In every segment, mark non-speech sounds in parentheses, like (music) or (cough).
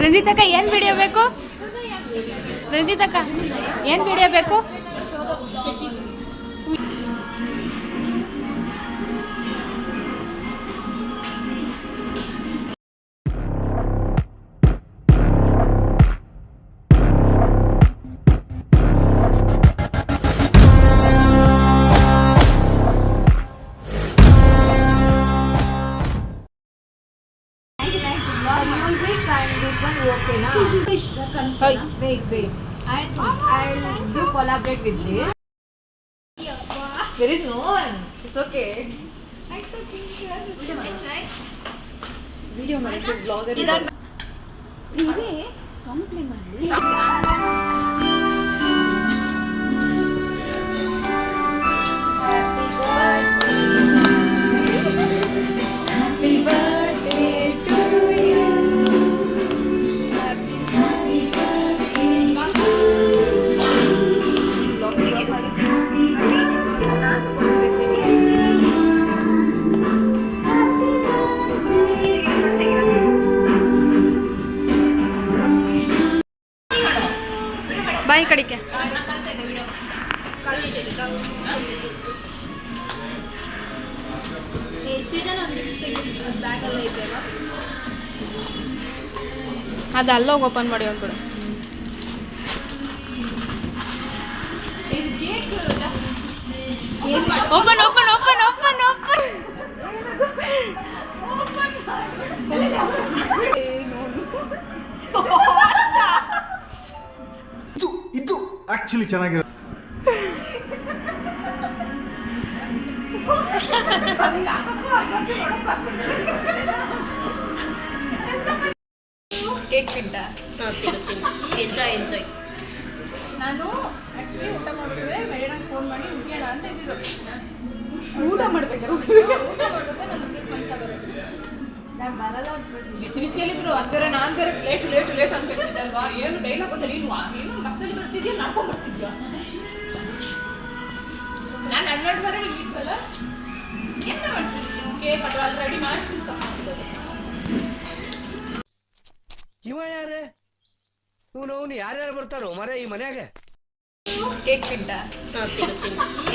ರಂಜಿತಕ್ಕ ಏನ್ ವಿಡಿಯೋ ಬೇಕು ರಂಜಿತಕ್ಕ ಏನು ವಿಡಿಯೋ ಬೇಕು music and this one okay na? Wait, wait. And I'll do collaborate with this. There is no one. It's okay. Video ಮಾಡಿ blogger Happy ಅದು ಅಲ್ಲೋಗಿ open ಮಾಡಿ ಒಂದು ಕೊಡು open open open open open ಇದು ಇದು ಆಕ್ಚುಲಿ ಚೆನ್ನಾಗಿರೋ ಕೇಕ್ ತಿಂಟ ಎಂಜಾಯ್ ಎಂಜಾಯ್ ನಾನು ಆಕ್ಚುಲಿ ಊಟ ಮಾಡಿದ್ರೆ ಮೆರಿನಾಗ್ ಫೋನ್ ಮಾಡಿ ಮುಗಿಯೋಣ ಅಂತ ಇದ್ದಿದ್ದು. ಊಟ ಮಾಡ್ಬೇಕಾದ್ರೆ ಊಟ ಮಾಡ್ಬೇಕಾದ್ರೆ ನನಗೆ ಮನ್ಸ ಬರೋದು ನಾನು ಬರಲ್ಲ ಬಿಸಿ ಹೇಳಿದ್ರು ಅಂದ್ರೆ ನಾನ್ ಬೇರೆ ಲೇಟ್ ಲೇಟ್ ಲೇಟ್ ಅಂತ ಹೇಳ್ತಿದ್ದೆ ಅಲ್ವಾ ಏನು ಡೈಲಾಗ್ ಗೊತ್ತಲ್ಲ ನೀನು ನೀನು ಬಸ್ಸಲ್ಲಿ ಬರ್ತಿದ್ಯಾ ನಡ್ಕೊಂಡ್ ಬರ್ತಿದ್ಯಾ? ನಾನು ಹನ್ನೆರಡು ಇಲ್ಲಿದ್ವಲ್ಲ ಇವ ಯಾರೇ? ಇವನು ಅವನು ಯಾರ್ಯಾರು ಬರ್ತಾರೋ ಮರ ಈ ಮನ್ಯಾಗ? ಕೇಕ್ ತಿಂಟ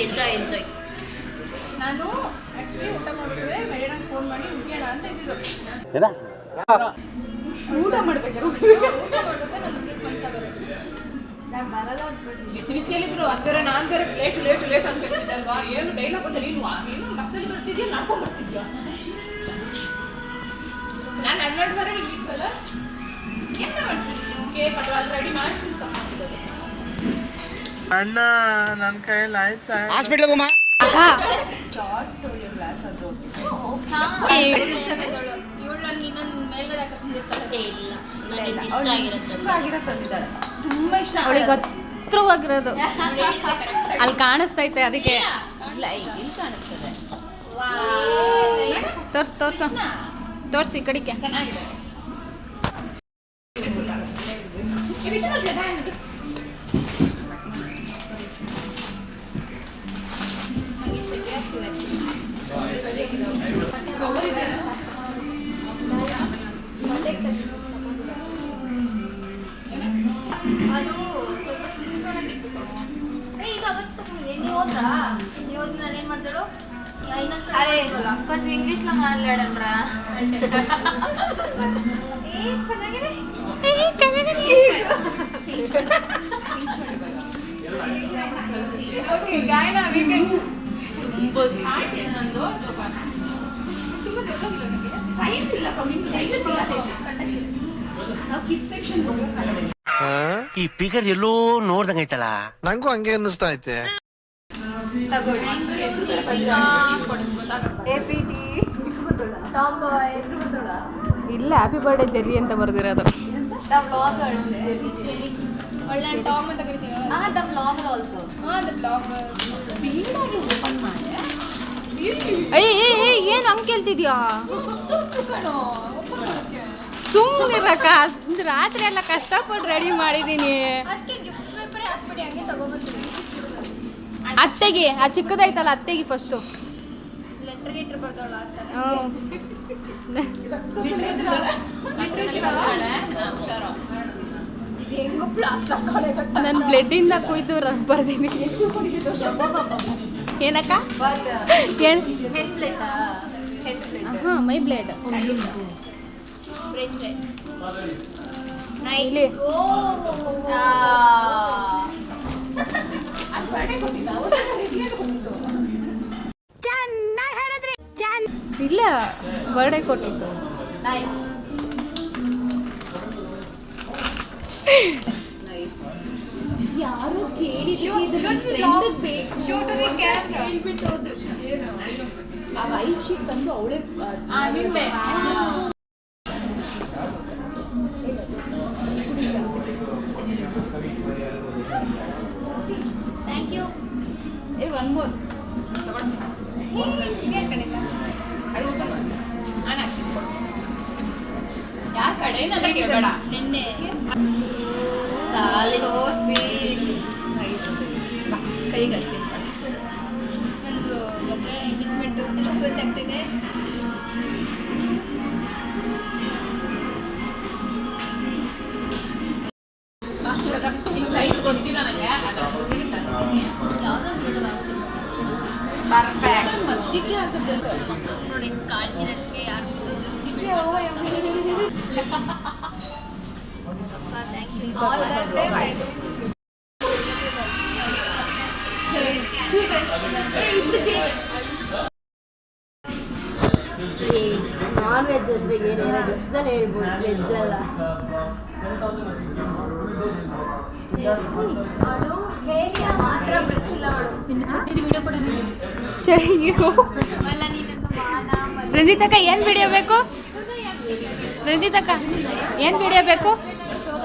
ಎಂಜಾಯ್ ಎಂಜಾಯ್ ನಾನು ಆಕ್ಚುಲಿ ಊಟ ಮಾಡಿದ್ರೆ ಮೆರಿನಾಗ್ ಫೋನ್ ಮಾಡಿ ಮುಗಿಯೋಣ ಅಂತ ಇದ್ದಿದ್ದು. ಊಟ ಮಾಡ್ಬೇಕಾರೆ ಊಟ ಮಾಡ್ಬೇಕಾದ್ರೆ ನನಗೆ ಮನ್ಸ ಬರೋದು ನಾನು ಬರಲ್ಲ ಅಂದ್ಬಿಟ್ಟು ಬಿಸಿ ಹೇಳಿದ್ರು ಅಂದ್ರೆ ನಾನ್ ಬೇರೆ ಲೇಟ್ ಲೇಟ್ ಲೇಟ್ ಅಂತ ಹೇಳ್ತಿದ್ದೆ ಅಲ್ವಾ ಏನು ಡೈಲಾಗ್ ಗೊತ್ತಲ್ಲ ನೀನು ನೀನು ಬಸ್ಸಲ್ಲಿ ಬರ್ತಿದ್ಯಾ ನಡ್ಕೊಂಡ್ ಬರ್ತಿದ್ಯಾ ನಾನು ಹನ್ನೆರಡುವರೆಗೆ ಇಲ್ಲಿದ್ವಲ್ಲ? ಎಂತ ಮಾಡ್ತೀನಿ ಕೇಕ್ ಅದು ಅಲ್ಲಿ ರೆಡಿ ಮಾಡಿಸ್ಬಿಟ್ಟು ಅಣ್ಣ ನನ್ನ ಕೈಯಲ್ಲಿ ಆಯ್ತಾ? ಹಾಸ್ಪಿಟ್ಲ್ ಹೋಗಮ್ಮ ಇವಳು ನನ್ನ ಇನ್ನೊಂದು ಮೇಲ್ಗಡೆ ಹಾಕೊಂಡಿರ್ತಾರೆ ಇಲ್ಲ. ಇಷ್ಟ ಆಗಿರೋ ತಂದಿದ್ದಾಳೆ. ತುಂಬಾ ಇಷ್ಟ ಅವಳಿಗೆ ಹತ್ರವಾಗಿರೋದು. (laughs) ಅಲ್ಲಿ ಕಾಣಿಸ್ತೈತೆ ಅದಕ್ಕೆ. ಇಲ್ಲ ಇಲ್ಲಿ ತೋರ್ಸಿ ತೋರ್ಸು. ತೋರ್ಸು ತೋರ್ಸು ಈ ಕಡೆಗೆ. ಚೆನ್ನಾಗಿದೆ. ಈ ಪಿಗರ್ ಎಲ್ಲೋ ನೋಡ್ದಂಗೈತಲ್ಲ ನಂಗೂ ಹಂಗೆ ಅನ್ನಿಸ್ತಾ ಐತೆ. ಇಲ್ಲ ಹ್ಯಾಪಿ ಬರ್ಡೇ ಜೆಲ್ಲಿ ಅಂತ ಬರ್ದಿರೋದು. ಒಳ್ಳೆ ಟಾಮ್ ಅಂತ. ಹಾ ದ ಬ್ಲಾಗರ್ ಓಪನ್ ಮಾಡಿ. ಏಯ್ ಏಯ್ ಏಯ್ ಏನು ಹಂಗೆ ಕೇಳ್ತಿದ್ಯಾ? ಸುಮ್ಮನಿರಕ್ಕ ರಾತ್ರಿ ಎಲ್ಲ ಕಷ್ಟಪಟ್ಟು ರೆಡಿ ಮಾಡಿದ್ದೀನಿ ಅದಕ್ಕೆ ಗಿಫ್ಟ್ ಪೇಪರ್ ಹಾಕ್ಬಿಡಿ ಹಂಗೆ ಅತ್ತೆಗೆ ಆ ಚಿಕ್ಕದಾಯ್ತಲ್ಲ ಅತ್ತೆಗೆ ಫಸ್ಟು ಇಂದ ಇದು ನನ್ನ ಬ್ಲಡ್ಡಿಂದ ಕುಯ್ದು ಬರ್ದಿದ್ದೀನಿ ಬರ್ದೀನಿ. ಏನಕ್ಕ? ಹಾಂ ಮೈ ಬ್ಲೇಡ್ ಇಲ್ಲಿ. ಬರ್ಡೇ ಕೊಟ್ಟಿತ್ತು ನೈಸ್ ಯಾರು ಕೇಳಿ ಶೋ ಟು ದಿ ಕ್ಯಾಮ್ರಾ ಆ ವೈಟ್ ಶೀಟ್ ತಂದು ಅವಳೇ ಸೋ ಸ್ವೀಟ್ ಕೈಗೆ ಒಂದು ಮತ್ತೆ ಎಂಗೇಜ್ಮೆಂಟು ಗೊತ್ತಾಗ್ತಿದೆ. ಗೊತ್ತಿಲ್ಲ ನನಗೆ ಪರ್ಫೆಕ್ಟ್ ನೋಡಿ ಎಷ್ಟು ಕಾಳಜಿ ನನಗೆ ಯಾರು ನಾನ್ ವೆಜ್ ಅಂದ್ರೆ ಏನೇನೋ ವೆಜ್ದಲ್ಲಿ ಹೇಳ್ಬೋದು ವೆಜ್ ಅಲ್ಲ ಅವಳು ಹೇಳಿದ ಮಾತ್ರ ಬಿಡ್ತಿಲ್ಲ ಅವಳು ಅಲ್ಲ ನೀನೊಂದು ಮಾನ ಮರ್ಯಾದೆ. ರಂಜಿತಕ್ಕ ಏನ್ ವಿಡಿಯೋ ಬೇಕು ಇದು ಸಹ ಯಾಕೆ ತೆಗಿಯೋದು? ರಂಜಿತಕ್ಕ ಏನ್ ವಿಡಿಯೋ ಬೇಕು